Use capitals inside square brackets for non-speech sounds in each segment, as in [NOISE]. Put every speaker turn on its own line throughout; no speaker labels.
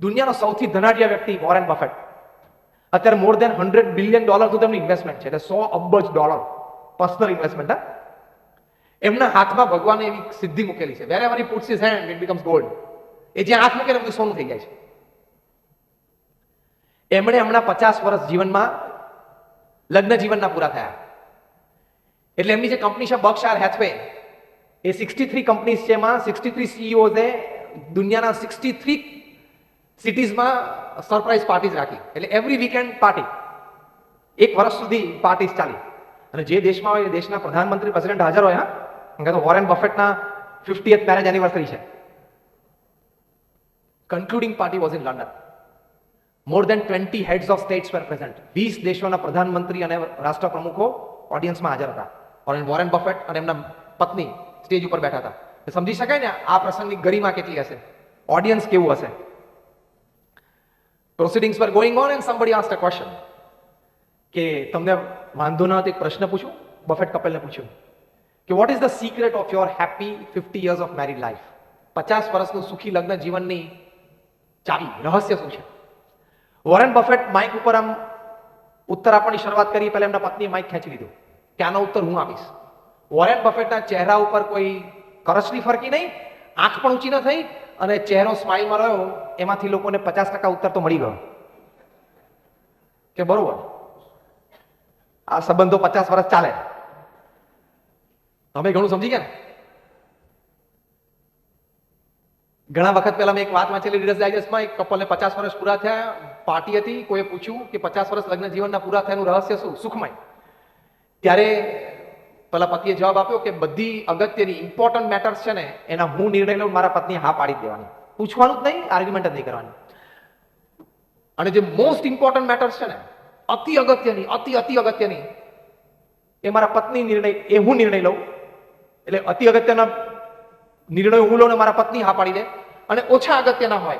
દુનિયાનો સૌથી ધનાઢ્ય વ્યક્તિ વોરેન બફેટ. અત્યારે more than hundred billion dollar સુધી એમની ઇન્વેસ્ટમેન્ટ છે. એટલે સો અબજ ડોલર પર્સનલ ઇન્વેસ્ટમેન્ટ હા. એમના હાથમાં ભગવાને એવી સિદ્ધિ મૂકેલી છે. Wherever puts is hand it becomes gold એ જ્યાં હાથ મૂકે એમનું સોનું થઈ જાય છે. એમણે હમણાં પચાસ વર્ષ જીવનમાં લગ્ન જીવનના પૂરા થયા. એટલે એમની જે કંપની છે બક્ષાર હેથવે એ સિક્સટી થ્રી કંપનીઝ છે એમાં સિક્સટી થ્રી સીઈઓ દુનિયાના સિક્સટી થ્રી સિટીઝમાં સરપ્રાઇઝ પાર્ટીઝ રાખી. એટલે એવરી વીકેન્ડ પાર્ટી એક વર્ષ સુધી પાર્ટીઝ ચાલી. અને જે દેશમાં હોય એ દેશના પ્રધાનમંત્રી પ્રેસિડેન્ટ હાજર હોય, હા. તો વોરેન બફેટના ફિફ્ટીએથ મેરેજ એનિવર્સરી છે. Concluding party was in London more than twenty heads of states were present વીસ દેશોના પ્રધાનમંત્રી અને રાષ્ટ્ર પ્રમુખો ઓડિયન્સમાં હાજર હતા. વોરેન બફેટ અને એમના પત્ની સ્ટેજ ઉપર બેઠા હતા. સમજી શકાય ને આ પ્રસંગની ગરિમા કેટલી હશે? ઓડિયન્સ કેવું હશે? પ્રોસિડિંગ્સ પર going on and somebody ask a question કે તમને વાંધો ન હતો, એક પ્રશ્ન પૂછું? બફેટ કપલને પૂછ્યું કે what is the secret of your happy fifty years of married life પચાસ વર્ષનું સુખી લગ્ન જીવનની ચાવી, રહસ્ય શું છે? વોરેન બફેટ માઇક ઉપર આમ ઉત્તર આપવાની શરૂઆત કરી, પહેલા એમના પત્નીએ માઇક ખેંચી લીધું. કે આનો ઉત્તર હું આપીશ. વોરેન બફેટના ચહેરા ઉપર કોઈ કરચલી ફરકી નહીં, આંખ પણ ઊંચી ન થઈ અને ચહેરો સ્માઇલમાં રહ્યો, એમાંથી લોકોને પચાસ ટકા ઉત્તર તો મળી ગયો. કે બરોબર? આ સંબંધો પચાસ વર્ષ ચાલે. તમે ઘણું સમજી ગયા ઘણા વખત પહેલા મેં એક વાત વાંચેલી રીડર્સ ડાયજેસ્ટમાં એક કપલને પચાસ વર્ષ પૂરા થયા, પાર્ટી હતી, કોઈએ પૂછ્યું કે પચાસ વર્ષ લગ્ન જીવનના પૂરા થયાનું રહસ્ય શું? સુખમય. ત્યારે પેલા પતિએ જવાબ આપ્યો કે બધી અગત્યની ઇમ્પોર્ટન્ટ મેટર્સ છે ને, એના હું નિર્ણય લઉં મારા પત્ની હા પાડી દેવાની. પૂછવાનું જ નહીં આર્ગ્યુમેન્ટ જ નહીં કરવાની. અને જે મોસ્ટ ઇમ્પોર્ટન્ટ મેટર્સ છે ને, અતિ અગત્યની, અતિ અતિ અગત્યની, એ મારા પત્ની નિર્ણય, એ હું નિર્ણય લઉં. એટલે અતિ અગત્યના નિર્ણય હું લઉં ને મારા પત્ની હા પાડી દે. અને ઓછા અગત્યના હોય,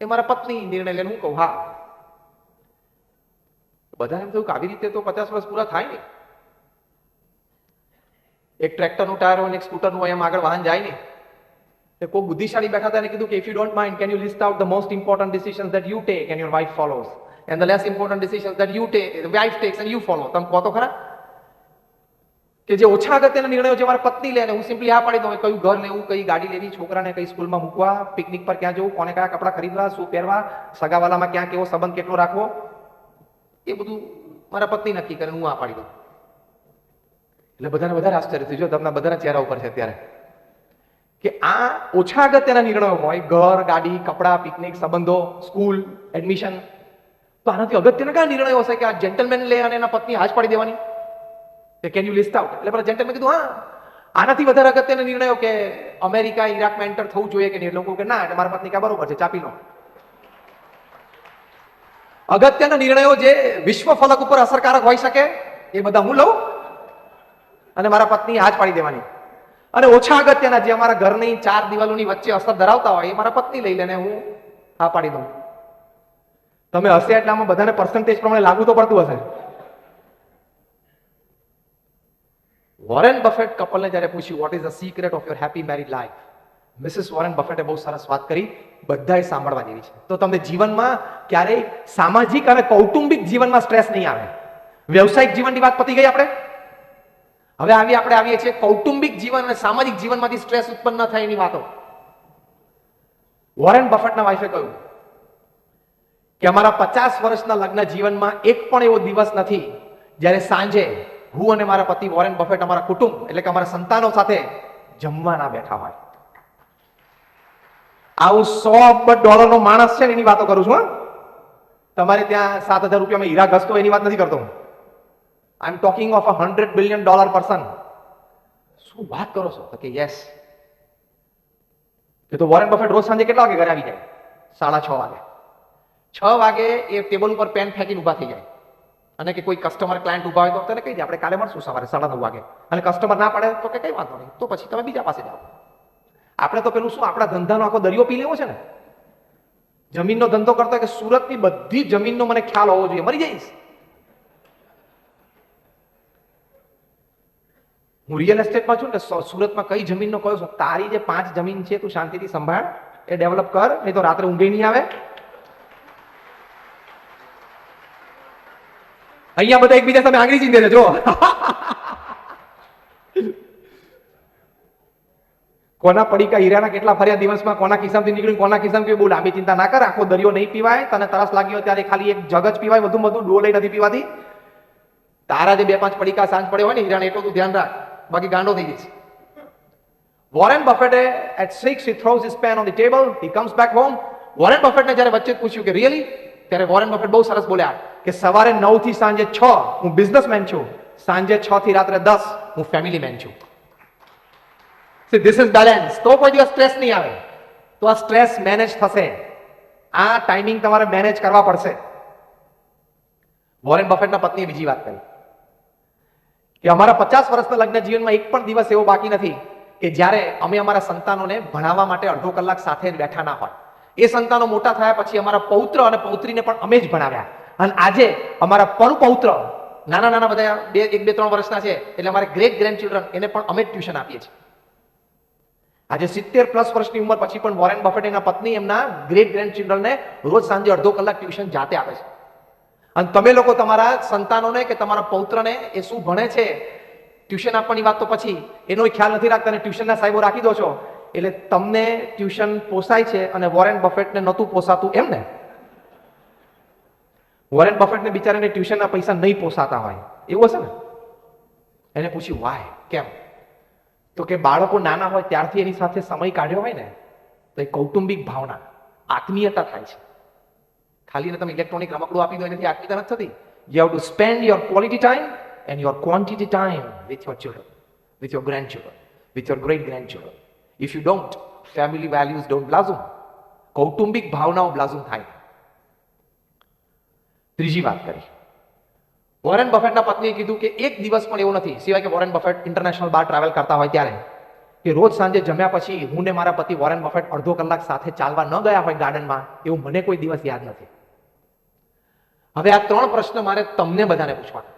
એ મારા પત્ની નિર્ણય લઈને હું કહું, હા. બધા એમ થયું કે આવી રીતે તો પચાસ વર્ષ પૂરા થાય ને એક ટ્રેક્ટરનું ટાયર હોય એક સ્કૂટરનું હોય, એમ આગળ વાહન જાય ને તો કોઈ બુદ્ધિશાળી બેઠા હતા કીધું કે if you don't mind can you list out the most important decisions that you take and your wife follows and the less important decisions that you take wife takes and you follow તમે કહો તો ખરા? કે જે ઓછા અગત્યના નિર્ણયો જે મારા પત્ની લે હું સિમ્પલી આ પાડી દઉં કયું ઘર લેવું, કઈ ગાડી લેવી, છોકરાને કઈ સ્કૂલમાં મૂકવા પિકનિક પર ક્યાં જવું, કોને કયા કપડાં ખરીદવા, શું પહેરવા, સગાવાલામાં ક્યાં કેવો સંબંધ કેટલો રાખવો? એ બધું મારા પત્ની નક્કી કરે, હું આ પાડી દઉં. એટલે બધાને વધારે આશ્ચર્ય થયું જો તમને બધાના ચહેરા ઉપર છે અત્યારે. કે આ ઓછા અગત્યના નિર્ણયો હોય, ઘર, ગાડી, કપડાં, પિકનિક, સંબંધો, સ્કૂલ, એડમિશન. તો આનાથી અગત્યના કયા નિર્ણયો હશે કે આ જેન્ટલમેન લે અને એના પત્ની હાજ પાડી દેવાની? કે કેન યુ લિસ્ટ આઉટ એટલે પેલા જેન્ટલમેન કીધું, હા. આનાથી વધારે અગત્યના નિર્ણયો કે અમેરિકા, ઇરાકમાં એન્ટર થવું જોઈએ કે નહીં? લોકો કે ના, એટલે મારા પત્ની કા બરોબર છે, ચાપી લો. અગત્યના નિર્ણયો જે વિશ્વ ફલક ઉપર અસરકારક હોઈ શકે, એ બધા હું લઉં? અને મારા પત્ની હાજ પાડી દેવાની. અને ઓછા અગત્યના જે અમારા ઘરની ચાર દિવાલોની વચ્ચે અસર ધરાવતા હોય, એ મારા પત્ની લઈ લેને હું હા પાડી દઉં. તમે હશે એટલે આમાં બધાને પર્સન્ટેજ પ્રમાણે લાગુ તો પડતું હશે. વોરેન બફેટ કપલને જ્યારે પૂછ્યું what is the secret of your happy married life Mrs Warren બફેટે બહુ સરસ વાત કરી, બધાએ સાંભળવા જેવી છે. તો તમને જીવનમાં ક્યારેય સામાજિક અને કૌટુંબિક જીવનમાં સ્ટ્રેસ નહીં આવે. વ્યવસાયિક જીવનની વાત પતી ગઈ આપણે? હવે આવી આપણે આવીએ છીએ કૌટુંબિક જીવન અને સામાજિક જીવનમાંથી સ્ટ્રેસ ઉત્પન્ન થાય એની વાતો. વોરેન બફેટના વાઈફે કહ્યું કે અમારા પચાસ વર્ષના લગ્ન જીવનમાં એક પણ એવો દિવસ નથી જ્યારે સાંજે હું અને મારા પતિ વોરેન બફેટ અમારા કુટુંબ એટલે કે અમારા સંતાનો સાથે જમવા ના બેઠા હોય. આવું સો અબજ ડોલરનો માણસ છે એની વાતો કરું છું, હા. તમારે ત્યાં સાત હજાર રૂપિયામાં હીરા ઘસતો એની વાત નથી કરતો I am talking of a hundred billion dollar person શું વાત કરો છો? કે યસ એ તો વોરેન બફેટ રોજ સાંજે કેટલા વાગે ઘરે આવી જાય? સાડા છ વાગે. છ વાગે એ ટેબલ ઉપર પેન ફેંકીને ઊભા થઈ જાય. અને કે કોઈ કસ્ટમર ક્લાયન્ટ ઊભા હોય તો તેને કહી દે, આપણે કાલે મળશું સવારે સાડા નવ વાગે. અને કસ્ટમર ના પડે તો કે કઈ વાંધો નહીં. તો પછી તમે બીજા પાસે જાઓ. આપણે તો પેલું શું, આપણા ધંધાનો આખો દરિયો પી લેવો છે ને? જમીનનો ધંધો કરતો કે સુરતની બધી જમીનનો મને ખ્યાલ હોવો જોઈએ. મરી જઈશ. હું રિયલ એસ્ટેટમાં છું ને સુરતમાં કઈ જમીનનો કયો છું? તારી જે પાંચ જમીન છે તું શાંતિથી સંભાળ, એ ડેવલપ કર, નહીં તો રાત્રે ઊંઘે નહીં આવે. અહીંયા બધા એકબીજા સામે આંગળી ચીંધે છે, જો. [LAUGHS] કોના પડીકા હીરાના કેટલા ફર્યા દિવસમાં, કોના ખિસ્સામાંથી નીકળ્યું, કોના ખિસ્સામાં બહુ લાંબી ચિંતા ના કર, આખો દરિયો નહીં પીવાય, તને તરસ લાગ્યો ત્યારે ખાલી એક જગ જ પીવાય વધુ વધુ ડોલે નથી પીવાતી. તારા જે બે પાંચ પડીકા સાંજ પડે હોય ને હીરાને, એટલું તું ધ્યાન રાખ. બાકી ગાંડો થઈ જઈશ Warren બફેટે at six he throws his pen on the table he comes back home Warren બફેટને જ્યારે વચ્ચે પૂછ્યું કે રિયલી ત્યારે વોરેન બફેટ બહુ સરસ બોલ્યા કે, સવારે નવથી સાંજે છ હું બિઝનેસમેન છું, સાંજે છ થી રાત્રે દસ હું ફેમિલી મેન છું. ધીસ ઇઝ બેલેન્સ તો કોઈ દિવસ સ્ટ્રેસ નહીં આવે. તો આ સ્ટ્રેસ મેનેજ થશે. આ ટાઈમિંગ તમારે મેનેજ કરવા પડશે. વોરેન બફેટના પત્નીએ બીજી વાત કરી. કે અમારા પચાસ વર્ષના લગ્ન જીવનમાં એક પણ દિવસ એવો બાકી નથી કે જ્યારે અમે અમારા સંતાનોને ભણાવવા માટે અડધો કલાક સાથે બેઠા ના હોય. એ સંતાનો મોટા થયા પછી અમારા પૌત્ર અને પૌત્રીને પણ અમે જ ભણાવ્યા. અને આજે અમારા પરપૌત્ર નાના નાના બધા બે, એક, બે, ત્રણ વર્ષના છે, એટલે અમારા ગ્રેટ ગ્રેન્ડ ચિલ્ડ્રન એને પણ અમે જ ટ્યુશન આપીએ છીએ. આજે સિત્તેર પ્લસ વર્ષની ઉંમર પછી પણ વોરેન બફેટ એના પત્ની એમના ગ્રેટ ગ્રેન્ડ ચિલ્ડ્રનને રોજ સાંજે અડધો કલાક ટ્યુશન જાતે આપે છે. અને તમે લોકો તમારા સંતાનોને કે તમારા પૌત્રને એ શું ભણે છે? ટ્યુશન આપવાની વાત તો પછી. એનો ખ્યાલ નથી રાખતા અને ટ્યુશનના સાહેબો રાખી દો છો. એટલે તમને ટ્યુશન પોસાય છે અને વોરેન બફેટને નહોતું પોસાતું એમ ને? વોરેન બફેટને બિચારાને ટ્યુશનના પૈસા નહીં પોસાતા હોય. એવું હશે ને? એને પૂછ્યું વાય કેમ? તો કે બાળકો નાના હોય ત્યારથી એની સાથે સમય કાઢ્યો હોય ને, તો એ કૌટુંબિક ભાવના, આત્મીયતા થાય છે. ખાલી તમે ઇલેક્ટ્રોનિક રમકડું આપી દો એનાથી આટલી નથી થતી. You have to spend your quality time and your quantity time with your children with your grand children with your great grand children if you don't family values don't blossom કૌટુંબિક ભાવનાઓ બ્લાઝુમ થાય. ત્રીજી વાત કરી. વોરેન બફેટના પત્નીએ કીધું કે એક દિવસ પણ એવું નથી. સિવાય કે વોરેન બફેટ ઇન્ટરનેશનલ બહાર ટ્રાવેલ કરતા હોય ત્યારે. કે રોજ સાંજે જમ્યા પછી હું ને મારા પતિ વોરેન બફેટ અડધો કલાક સાથે ચાલવા ન ગયા હોય ગાર્ડનમાં એવું મને કોઈ દિવસ યાદ નથી. હવે આ ત્રણ પ્રશ્ન મારે તમને બધાને પૂછવાના.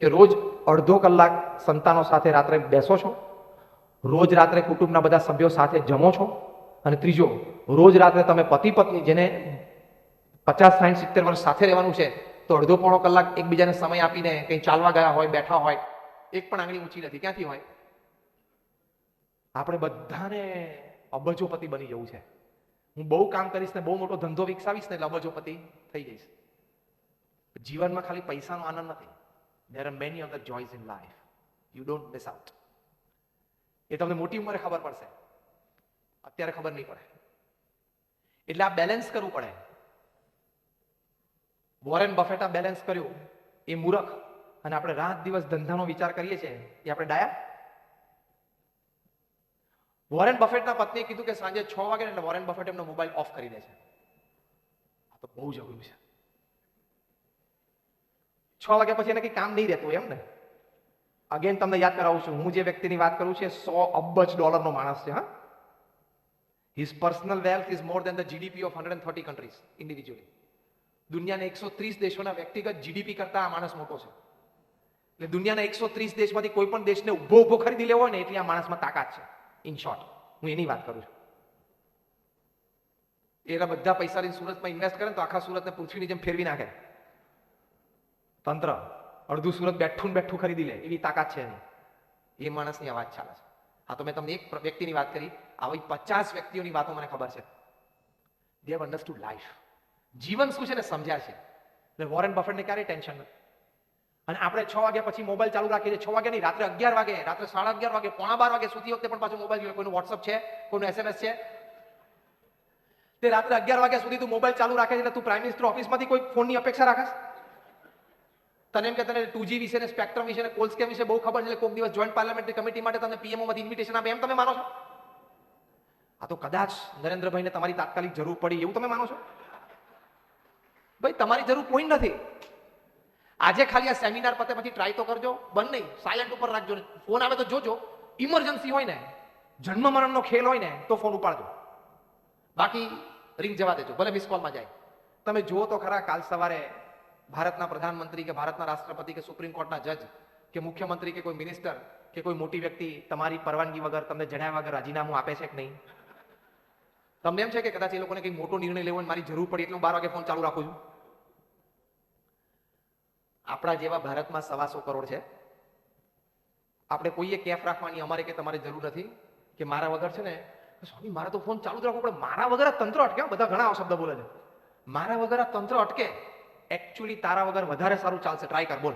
કે રોજ અડધો કલાક સંતાનો સાથે રાત્રે બેસો છો? રોજ રાત્રે કુટુંબના બધા સભ્યો સાથે જમો છો? અને ત્રીજો, રોજ રાત્રે તમે પતિ પત્ની જેને પચાસ સાઠ સિત્તેર વર્ષ સાથે રહેવાનું છે, તો અડધો પોણો કલાક એકબીજાને સમય આપીને કંઈ ચાલવા ગયા હોય, બેઠા હોય, એક પણ આંગળી ઊંચી નથી. ક્યાંથી હોય? આપણે બધાને અબજોપતિ બની જવું છે. હું બહુ કામ કરીશ ને બહુ મોટો ધંધો વિકસાવીશ ને એટલે અબજોપતિ થઈ જઈશ. જીવનમાં ખાલી પૈસાનો આનંદ નથી. There are many other choices in life you don't miss out એ તમને મોટી ઉંમરે ખબર પડશે. અત્યારે ખબર નહીં પડે. એટલે આ બેલેન્સ કરવું પડે. વોરેન બફેટા બેલેન્સ કર્યું. એ મૂરખ. અને આપણે રાત દિવસ ધંધાનો વિચાર કરીએ છીએ. એ આપણે ડાયા? વોરેન બફેટના પત્નીએ કીધું કે સાંજે છ વાગે એટલે વોરેન બફેટ એમનો મોબાઈલ ઓફ કરી દે છે. આ તો બહુ જ અઘરું છે. છ વાગ્યા પછી એને કંઈ કામ નહીં રહેતું, એમ ને? અગેન તમને યાદ કરાવું છું, હું જે વ્યક્તિની વાત કરું છું સો અબજ ડોલરનો માણસ છે, હા? His personal wealth is more than the GDP of hundred thirty countries individually દુનિયાના એકસો ત્રીસ દેશોના વ્યક્તિગત જીડીપી કરતા આ માણસ મોટો છે. એટલે દુનિયાના એકસો ત્રીસ દેશમાંથી કોઈ પણ દેશને ઊભો ઊભો ખરીદી લેવો હોય ને, એટલી આ માણસમાં તાકાત છે. ઇન શોર્ટ હું એની વાત કરું છું. એના બધા પૈસા લઈને સુરતમાં ઇન્વેસ્ટ કરે તો આખા સુરતને પૃથ્વીની જેમ ફેરવી નાખે. તંત્ર અડધું સુરત બેઠું બેઠું ખરીદી લે, એવી તાકાત છે એની. એ માણસની અવાજ ચાલે છે. હા, તો મેં તમને એક વ્યક્તિની વાત કરી. આવી પચાસ વ્યક્તિઓની વાતો મને ખબર છે. દે હેવ અન્ડરસ્ટુડ લાઈફ જીવન શું છે ને સમજ્યા છે. એટલે વોરેન બફેટને ક્યારેય ટેન્શન અને આપણે છ વાગ્યા પછી મોબાઈલ ચાલુ રાખીએ છીએ. છ વાગ્યા નહીં રાત્રે અગિયાર વાગે, રાત્રે સાડા અગિયાર વાગે, પોણા બાર વાગે સુધી વખતે પણ પાછું મોબાઈલ કોઈનું વોટ્સઅપ છે, કોઈનું એસએમએસ છે. તે રાત્રે અગિયાર વાગ્યા સુધી તું મોબાઈલ ચાલુ રાખે છે એટલે તું પ્રાઇમ મિનિસ્ટર ઓફિસમાંથી કોઈ ફોનની અપેક્ષા રાખસ તને એમ કે તને ટુ જી વિશે ને સ્પેક્ટ્રમ વિશે ને કોલ વિશે બહુ ખબર છે? એટલે કોઈક દિવસ જોઈન્ટ પાર્લામેન્ટરી કમિટી માટે તમને પીએમઓ માંથી ઇન્વિટેશન આપે. એમ તમે માનો છો? આ તો કદાચ નરેન્દ્રભાઈને તમારી તાત્કાલિક જરૂર પડી, એવું તમે માનો છો? ભાઈ, તમારી જરૂર કોઈ નથી. આજે ખાલી આ સેમિનાર પતે પછી ટ્રાય તો કરજો. બંધ નહીં સાયલેન્ટ ઉપર રાખજો. ફોન આવે તો જોજો. ઇમરજન્સી હોય ને, જન્મ મરણનો ખેલ હોય ને, તો ફોન ઉપાડજો. બાકી રિંગ જવા દેજો, ભલે મિસ કોલમાં જાય. તમે જુઓ તો ખરા, કાલ સવારે ભારતના પ્રધાનમંત્રી કે ભારતના રાષ્ટ્રપતિ કે સુપ્રીમ કોર્ટના જજ કે મુખ્યમંત્રી કે કોઈ મિનિસ્ટર કે કોઈ મોટી વ્યક્તિ તમારી પરવાનગી વગર તમને જણાવ્યા વગર રાજીનામું આપે છે કે નહીં? તમને એમ છે કે કદાચ એ લોકોને કંઈક મોટો નિર્ણય લેવો મારી જરૂર પડી એટલે હું બાર વાગે ફોન ચાલુ રાખું છું? આપણા જેવા ભારતમાં સવાસો કરોડ છે. આપણે કોઈએ કેફ રાખવાની અમારે કે તમારે જરૂર નથી કે મારા વગર છે ને? સ્વામી મારા તો ફોન ચાલુ જ રાખવો પડે. મારા વગર આ તંત્ર અટકે બધા ઘણા શબ્દ બોલે છે. મારા વગર આ તંત્ર અટકે. એકચ્યુઅલી તારા વગર વધારે સારું ચાલશે. ટ્રાય કર બોલ.